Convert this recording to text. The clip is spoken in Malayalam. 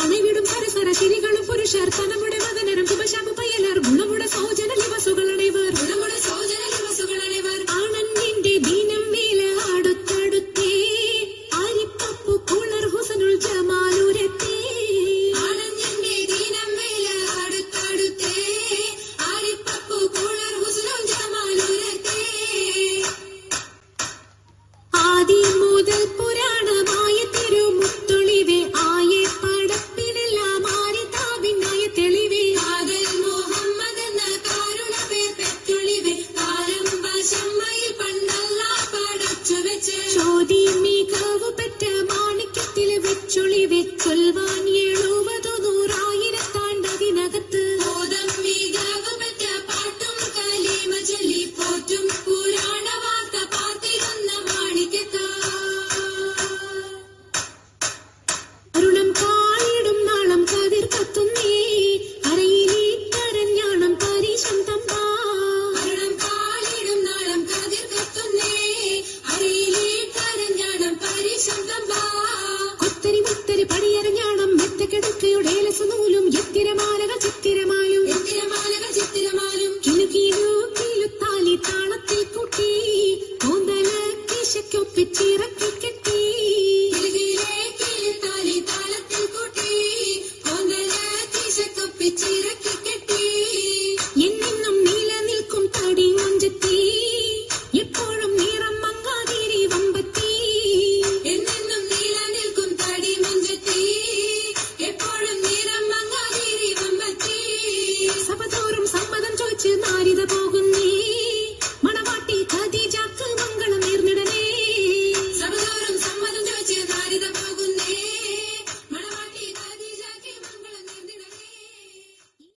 അണവിടും പുരുഷർ തനമുടെ മതനരം ഉപശാപ ഗുണമുട ഗുണമുടെ சொலிவிச் சொல்வான் ஏழு It's